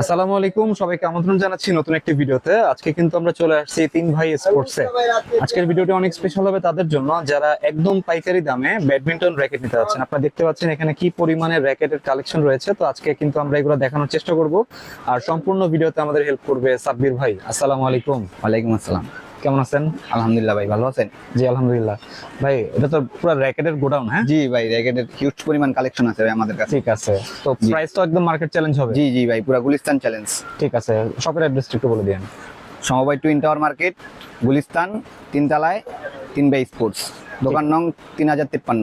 আসসালামু আলাইকুম, সবাইকে আমন্ত্রণ জানাচ্ছি নতুন একটি ভিডিওতে। আজকে কিন্তু আমরা চলে আসছি তিন ভাই স্পোর্টসে আজকের ভিডিওটি অনেক স্পেশাল হবে তাদের জন্য। যারা একদম পাইকারি দামে ব্যাডমিন্টন র্যাকেট নিতে যাচ্ছেন, আপনারা দেখতে পাচ্ছেন এখানে কি পরিমাণে র্যাকেটের কালেকশন রয়েছে। তো আজকে কিন্তু আমরা এগুলো দেখানোর চেষ্টা করব। আর সম্পূর্ণ ভিডিওতে আমাদের হেল্প করবে সাব্বির ভাই। আসসালামু আলাইকুম। ওয়ালাইকুম আসসালাম। কেমন আছেন? আলহামদুলিল্লাহ ভাই ভালো আছেন? জি আলহামদুলিল্লাহ। ভাই এটা তো পুরো র্যাকেটের গোডাউন হ্যাঁ? জি ভাই র্যাকেটের হিউজ পরিমাণ কালেকশন আছে ভাই আমাদের কাছে। ঠিক আছে। তো প্রাইস তো একদম মার্কেট চ্যালেঞ্জ হবে। জি জি ভাই পুরো গুলিস্তান চ্যালেঞ্জ ঠিক আছে শপের অ্যাড্রেস একটু বলে দিন সমবায় টুইন টাওয়ার মার্কেট গুলিস্তান তিনতলায় তিন বাই স্পোর্টস দোকান নং তিন হাজার তিপ্পান্ন।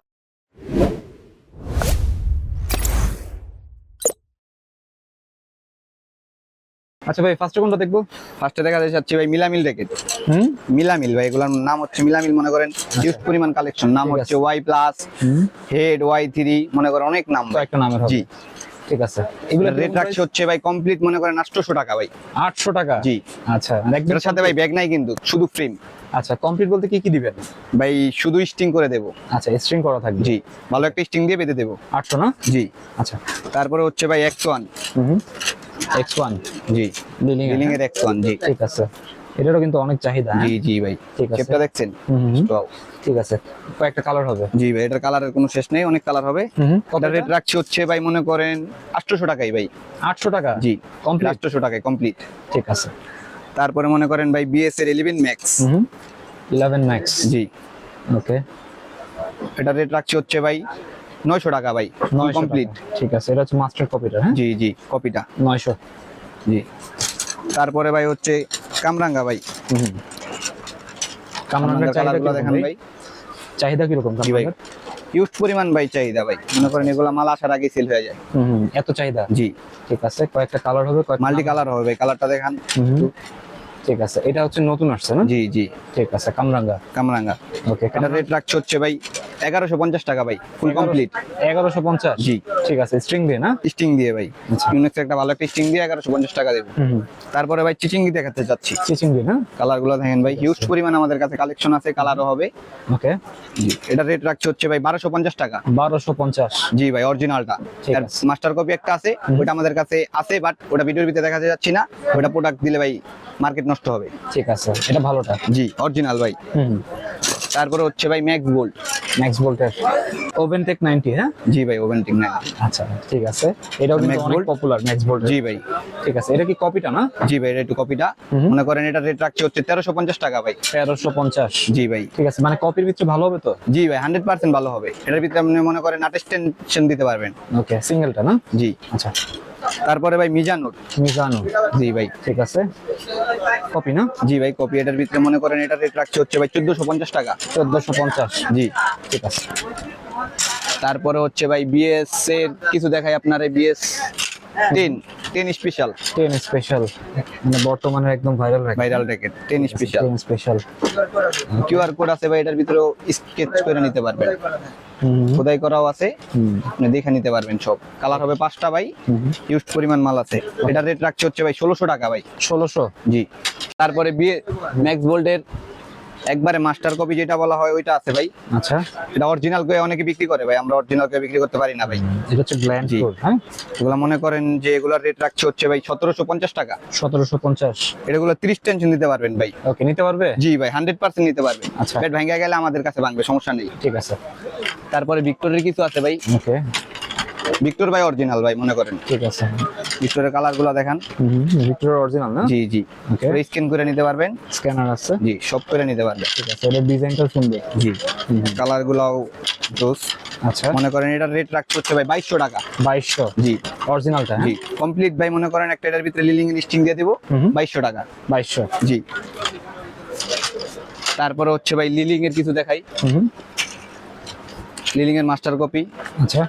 আচ্ছা ভাই ফার্স্ট কোনটা দেখব? ফার্স্টে দেখা যাচ্ছে ভাই মিলামিল র্যাকেট হুম? মিলামিল ভাই এগুলোর নাম হচ্ছে মিলামিল মনে করেন। হিউজ পরিমাণ কালেকশন নাম হচ্ছে Y plus head Y three মনে করেন অনেক নাম। কয়েকটা নামের জি। ঠিক আছে। এগুলো রেট রাখছে হচ্ছে ভাই কমপ্লিট মনে করেন আটশোশো টাকা ভাই। আটশো টাকা? জি। আচ্ছা আর একদম সাথে ভাই ব্যাগ নাই কিন্তু শুধু ফ্রেম আচ্ছা কমপ্লিট বলতে কি কি দিবেন? ভাই শুধু স্টিং করে দেবো। আচ্ছা স্ট্রিং করা থাকবে। জি। ভালো একটা স্টিং দিয়ে বেঁধে দেবো। আটশো না? জি। আচ্ছা। তারপরে হচ্ছে ভাই এক্স ওয়ান হুম। X one G. Dealing billing এর এক্স ওয়ান জি। ঠিক আছে। এটারও কিন্তু অনেক চাহিদা হ্যাঁ? জি জি ভাই। ঠিক আছে। শেপটা দেখছেন। ঠিক আছে। কয়েকটা কালার হবে। জি ভাই এটার কালারের কোনো শেষ নেই অনেক কালার হবে। এটা রেট রাখছি হচ্ছে ভাই মনে করেন আটশোশো টাকাই ভাই। আটশো টাকা? জি কমপ্লিট আটশোশো টাকায় কমপ্লিট ঠিক আছে। তারপরে মনে করেন ভাই বিএস এর ইলেভেন ম্যাক্স হুম ইলেভেন ম্যাক্স জি। ওকে এটা রেট রাখছি হচ্ছে ভাই নয়শো টাকা ভাই কমপ্লিট ঠিক আছে এটা হচ্ছে মাস্টার কপিটা হ্যাঁ? জি জি কপিটা নয়শো। জি। তারপরে ভাই হচ্ছে কামরাঙ্গা ভাই। কালারগুলো কীরকম ভাই? চাহিদা কীরকম জি ভাই। কামরাঙ্গার? পরিমাণ ভাই চাহিদা ভাই। মনে করেন এগুলা মাল আসার আগে সেল হয়ে যায়। হুম এত চাহিদা? জি। ঠিক আছে কয়েকটা কালার হবে কয়েকটা মাল্টি কালার হবে ভাই কালারটা দেখান। ঠিক আছে এটা হচ্ছে নতুন আসছে না? জি জি। ঠিক আছে কামরাঙ্গা। কামরাঙ্গা। ওকে এটা রেট রাখছে হচ্ছে ভাই এগারোশো পঞ্চাশ টাকা ভাই ফুল কমপ্লিট এগারোশো পঞ্চাশ? জি। ঠিক আছে স্ট্রিং দিয়ে না? স্টিং দিয়ে ভাই। আচ্ছা। ইউনেক্স একটা ভালো একটা স্টিং দিয়ে এগারোশো পঞ্চাশ টাকা দেবো। তারপরে ভাই চিচিঙ্গি দেখাতে চাচ্ছি। চিচিং দিয়ে না? কালারগুলো দেখেন ভাই হিউজ পরিমাণ আমাদের কাছে কালেকশন আছে কালারও হবে। ওকে এটা রেট রাখছে হচ্ছে ভাই বারোশো পঞ্চাশ টাকা। বারোশো পঞ্চাশ। জি ভাই অরিজিনালটা। মাস্টার কপি একটা আছে ওটা আমাদের কাছে আছে বাট ওটা ভিডিওর ভিতরে দেখাতে যাচ্ছি না। ওটা প্রোডাক্ট দিলে ভাই মার্কেট নষ্ট হবে। ঠিক আছে এটা ভালোটা। জি অরিজিনাল ভাই। তারপরে হচ্ছে ভাই ম্যাক্স গোল্ড ম্যাক্স ভোল্টের ওভেন টেক নাইনটি হ্যাঁ? জি ভাই ওভেন টিং নাই আচ্ছা ঠিক আছে। এটাও অনেক Volt? পপুলার ম্যাক্স ভোল্ট জি ভাই। ঠিক আছে এটা কি কপিটা না? জি ভাই এটা একটু কপিটা মনে করেন এটা রেট রাখছে হচ্ছে তেরোশো পঞ্চাশ টাকা ভাই। তেরোশো পঞ্চাশ। জি ভাই। ঠিক আছে মানে কপির ভিতরে ভালো হবে তো? জি ভাই হান্ড্রেড পার্সেন্ট ভালো হবে। এটার ভিতরে আপনি মনে করেন আঠাশ টেনশন দিতে পারবেন। ওকে সিঙ্গেলটা না? জি। আচ্ছা। তারপরে ভাই মিজানুর মিজানুর জি ভাই ঠিক আছে। কপি না? জি ভাই কপি। এটার ভিতরে মনে করেন এটার রেট রাখছে হচ্ছে ভাই চোদ্দশো পঞ্চাশ টাকা। চোদ্দশো পঞ্চাশ। জি। ঠিক আছে। তারপরে হচ্ছে ভাই বিএস এর কিছু দেখাই আপনার বিএস তিন। 10 স্পেশাল টেন স্পেশাল মানে বর্তমানে একদম viral racket viral racket 10 special 10 special QR code আছে ভাই এটার ভিতরে স্কেচ করে নিতে পারবেন। খোদাই করাও আছে। আপনি দেখে নিতে পারবেন সব। কালার হবে পাঁচটা ভাই। ইউজ পরিমাণ মাল আছে। এটার রেট রাখছে হচ্ছে ভাই ষোলোশো টাকা ভাই। ষোলোশো? জি। তারপরে বিয়ে ম্যাক্স বোল্টের একবারে মাস্টার কপি যেটা বলা হয় ওইটা আছে ভাই। আচ্ছা। এটা অরিজিনাল করে অনেকে বিক্রি করে ভাই আমরা অরিজিনাল করে বিক্রি করতে পারি না ভাই। এটা হচ্ছে গ্ল্যান্ড জি। হ্যাঁ? এগুলো মনে করেন যে এগুলোর রেট রাখছে হচ্ছে ভাই সতেরোশো পঞ্চাশ টাকা। সতেরোশো পঞ্চাশ। এগুলো তিরিশ টেনশন দিতে পারবেন ভাই। ওকে নিতে পারবে? জি ভাই হান্ড্রেড পার্সেন্ট নিতে পারবে। আচ্ছা। পেট ভেঙে গেলে আমাদের কাছে ভাঙবে সমস্যা নেই। ঠিক আছে। তারপরে ভিক্টোরের কিছু আছে ভাই। ওকে ভিক্টোর ভাই অরিজিনাল ভাই মনে করেন। ঠিক আছে। ভিক্টোরের কালারগুলো দেখান ভিক্টোর অরিজিনাল না? জি জি। ওকে স্ক্যান করে নিতে পারবেন। স্ক্যানার আছে? জি সব করে নিতে পারবেন। ঠিক আছে এটা ডিজাইনটা সুন্দর। জি কালার গুলাও জোস আচ্ছা। মনে করেন এটার রেট রাখতে হচ্ছে ভাই বাইশশো টাকা। বাইশশো? জি। অরিজিনালটা জি কমপ্লিট ভাই মনে করেন একটা এটার ভিতরে লিলিং লিস্টিং দিয়ে দিব। বাইশশো টাকা। বাইশশো। জি। তারপরে হচ্ছে ভাই লিলিং এর কিছু দেখাই। লিলিং এর মাস্টার কপি আচ্ছা।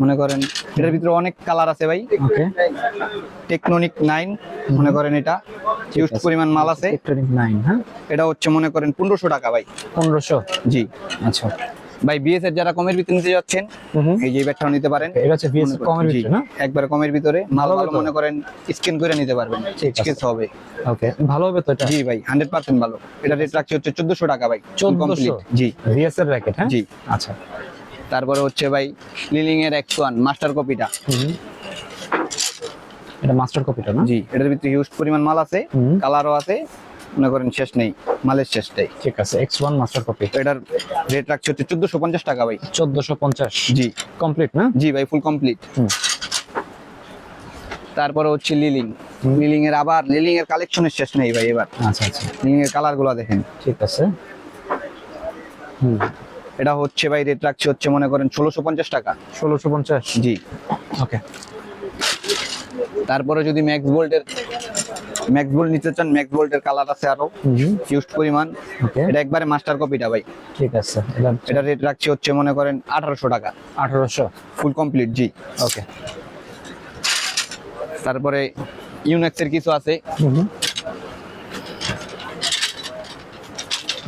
মনে করেন এটার ভিতরে অনেক কালার আছে ভাই। ওকে টেকনোনিক নাইন মনে করেন এটা। হিউজ পরিমাণ মাল আছে। ইলেকট্রনিক নাইন হ্যাঁ? এটা হচ্ছে মনে করেন পনেরোশো টাকা ভাই। পনেরোশো? জি। আচ্ছা। ভাই বিএস এর যারা কমের ভিতরে নিতে যাচ্ছেন এই যে ব্যাটটাও নিতে পারেন। এটা হচ্ছে বিএস মনে কমের ভিতরে না? একবারে কমের ভিতরে মাল ভালো মনে করেন স্ক্যান করে নিতে পারবেন। ঠিক আছে। হবে। ওকে ভালো হবে তো এটা? জি ভাই হান্ড্রেড পার্সেন্ট ভালো। এটা রেট রাখছি হচ্ছে চোদ্দশো টাকা ভাই। 1400 কমপ্লিট জি। ভিএস এর র্যাকেট হ্যাঁ? জি। আচ্ছা। তারপরে হচ্ছে ভাই লিলিং এর এক্স ওয়ান মাস্টার কপিটা এটা মাস্টার কপিটা না? জি এটার ভিতরে হিউজ পরিমাণ মাল আছে। কালারও আছে মনে করেন শেষ নেই মালের শেষ নেই। ঠিক আছে এক্স ওয়ান মাস্টার কপি এটার রেট রাখছি হচ্ছে চোদ্দশো পঞ্চাশ টাকা ভাই। চোদ্দশো পঞ্চাশ। জি। কমপ্লিট না? জি ভাই ফুল কমপ্লিট। তারপরে হচ্ছে লিলিং। লিলিং এর আবার লিলিং এর কালেকশনের শেষ নেই ভাই এবার। আচ্ছা আচ্ছা। লিলিং এর কালারগুলো দেখেন। ঠিক আছে। হুম। এটা হচ্ছে ভাই রেট রাখছি হচ্ছে মনে করেন ষোলোশো পঞ্চাশ টাকা। ষোলোশো পঞ্চাশ? জি। ওকে। তারপরে যদি ম্যাক্স বোল্টের ম্যাক্স বোল্ট নিতে চান ম্যাক্স বোল্টের কালার আছে আরও। হিউজ পরিমাণ। এটা একবারে মাস্টার কপিটা ভাই। ঠিক আছে। এটা রেট রাখছি হচ্ছে মনে করেন আঠারোশো টাকা। আঠারোশো। ফুল কমপ্লিট জি। ওকে। তারপরে ইউনেক্স এর কিছু আছে।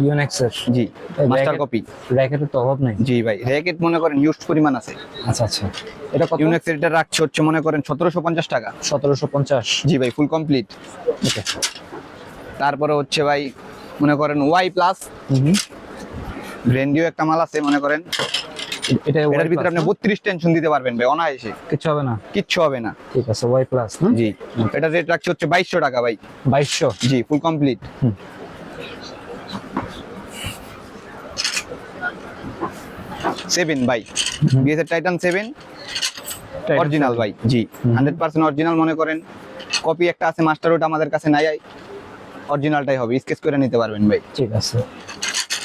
ইউনেক্সের জি। মাস্টার কপি র্যাকেটের তো অভাব নেই। জি ভাই র্যাকেট মনে করেন হিউজ পরিমাণ আছে। আচ্ছা আচ্ছা। এটা কত? ইউনেক্স এটা রাখছি হচ্ছে মনে করেন সতেরোশো পঞ্চাশ টাকা। সতেরোশো পঞ্চাশ। জি ভাই ফুল কমপ্লিট ওকে। তারপরে হচ্ছে ভাই মনে করেন ওয়াই প্লাস ব্র্যান্ডিও একটা মাল আছে মনে করেন। এটা এটার ভিতরে আপনি বত্রিশ টেনশন দিতে পারবেন ভাই অনায়াসে। কিছু হবে না? কিচ্ছু হবে না। ঠিক আছে ওয়াই প্লাস না? জি। এটা রেট রাখছি হচ্ছে বাইশশো টাকা ভাই। বাইশশো? জি ফুল কমপ্লিট সেভেন ভাই বিএস টাইটান সেভেন অরিজিনাল ভাই জি। হান্ড্রেড পার্সেন্ট অরিজিনাল মনে করেন। কপি একটা আছে মাস্টার ওটা আমাদের কাছে নাই অরিজিনালটাই হবে স্কেচ করে নিতে পারবেন ভাই ঠিক আছে।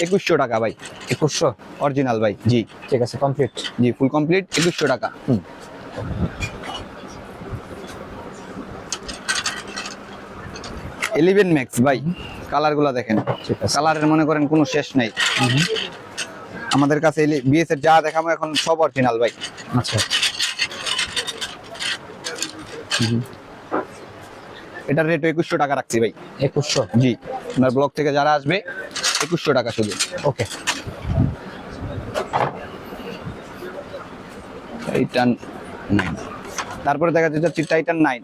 একুশশো টাকা ভাই একুশশো? অরিজিনাল ভাই জি। ঠিক আছে কমপ্লিট জি ফুল কমপ্লিট একুশশো টাকা। হুম। ইলেভেন ম্যাক্স ভাই কালারগুলা দেখেন। ঠিক আছে। কালারের মনে করেন কোনো শেষ নাই। আমাদের কাছে বিএস এর যা দেখাবো এখন সব অরিজিনাল ভাই। আচ্ছা। এটার রেট একুশশো টাকা রাখছি ভাই। একুশশো? জি। আপনার ব্লক থেকে যারা আসবে একুশশো টাকা শুধু। ওকে। টাইটান নাইন তারপরে দেখা যাচ্ছে টাইটান নাইন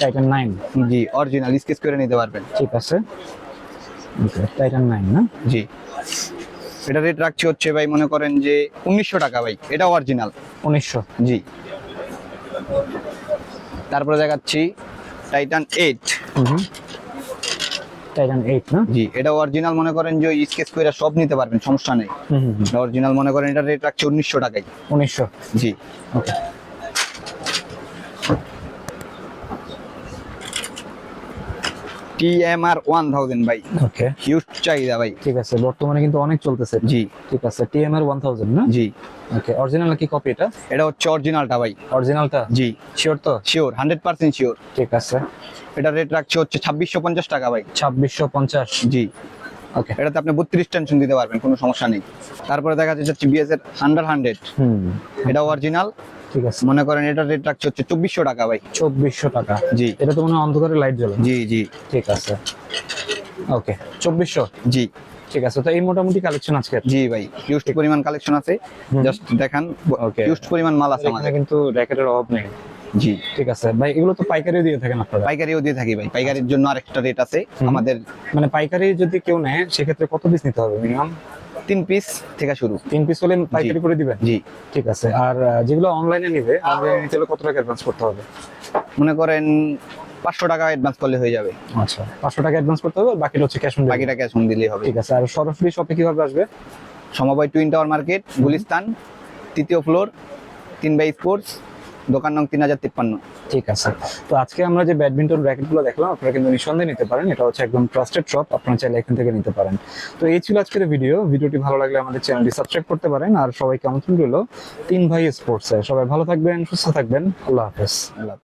টাইটান নাইন জি অরিজিনাল স্কেচ করে নিতে পারবেন। ঠিক আছে। ওকে টাইটান নাইন না? জি। এটা রেট রাখছি হচ্ছে ভাই মনে করেন যে উনিশশো টাকা ভাই এটা অরিজিনাল উনিশশো। জি। তারপরে দেখাচ্ছি টাইটান এইট টাইটান এইট না? জি এটা অরিজিনাল মনে করেন যে স্কেচ করে সব নিতে পারবেন সমস্যা নেই। অরিজিনাল মনে করেন এটা রেট রাখছে উনিশশো টাকায়। উনিশশো। জি। Okay T M R one thousand ভাই। ওকে হিউজ চাহিদা ভাই। ঠিক আছে বর্তমানে কিন্তু অনেক চলতেছে। জি। ঠিক আছে টিএমআর ওয়ান থাউজেন্ড না? জি। ওকে অরিজিনাল কি কপি এটা? এটা হচ্ছে অরিজিনালটা ভাই। অরিজিনালটা জি। শিওর তো? শিওর হান্ড্রেড পার্সেন্ট শিওর ঠিক আছে। এটা রেট রাখছে হচ্ছে ছাব্বিশশো পঞ্চাশ টাকা ভাই। ছাব্বিশশো পঞ্চাশ? জি। ওকে এটাতে আপনি বত্রিশ টেনশন দিতে পারবেন কোনো সমস্যা নেই। তারপরে দেখা যাচ্ছে বিএস এর হান্ড্রেড হান্ড্রেড হুম। এটা অরিজিনাল ঠিক আছে। মনে করেন এটা রেট রাখছে হচ্ছে চব্বিশশো টাকা ভাই। চব্বিশশো টাকা। জি। এটা তো মনে হয় অন্ধকারে লাইট জ্বলে জি জি। ঠিক আছে। ওকে চব্বিশশো? জি। ঠিক আছে তো এই মোটামুটি কালেকশন আজকে? জি ভাই হিউজ পরিমাণ কালেকশন আছে। জাস্ট দেখান Okay. হিউজ পরিমাণ মাল আছে আমাদের। কিন্তু র্যাকেটের অভাব নেই। জি। ঠিক আছে ভাই এগুলো তো পাইকারি দিয়ে থাকেন আপনারা? পাইকারিও দিয়ে থাকি ভাই পাইকারির জন্য আরেকটা রেট আছে আমাদের। মানে পাইকারি যদি কেউ নেয় সেক্ষেত্রে কত পিস নিতে হবে মিনিমাম তিন পিস থেকে শুরু। তিন পিস হলে পাইকারি করে দিবেন? জি। ঠিক আছে। আর যেগুলো অনলাইনে নিবে অনলাইনে নিতে কত টাকা অ্যাডভান্স করতে হবে? মনে করেন পাঁচশো টাকা অ্যাডভান্স করলে হয়ে যাবে। আচ্ছা পাঁচশো টাকা অ্যাডভান্স করতে হবে বাকিটা হচ্ছে ক্যাশ অন বাকিটা ক্যাশ অন দিলেই হবে। ঠিক আছে আর সরাসরি শপে কীভাবে আসবে? সমবায় টুইন টাওয়ার মার্কেট গুলিস্তান তৃতীয় ফ্লোর তিন বাই স্পোর্টস দোকান নং তিন হাজার তিপ্পান্ন। ঠিক আছে। তো আজকে আমরা যে ব্যাডমিন্টন র্যাকেটগুলো দেখলাম, আপনারা কিন্তু নিঃসন্দেহে নিতে পারেন। এটা হচ্ছে একদম ট্রাস্টেড শপ আপনারা চাইলে এখান থেকে নিতে পারেন। তো এই ছিল আজকের ভিডিও ভিডিওটি ভালো লাগলে আমাদের চ্যানেলটি সাবস্ক্রাইব করতে পারেন। আর সবাইকে আমন্ত্রণ রইল তিন ভাই স্পোর্টসে সবাই ভালো থাকবেন, সুস্থ থাকবেন। আল্লাহ হাফেজ। আল্লাহ।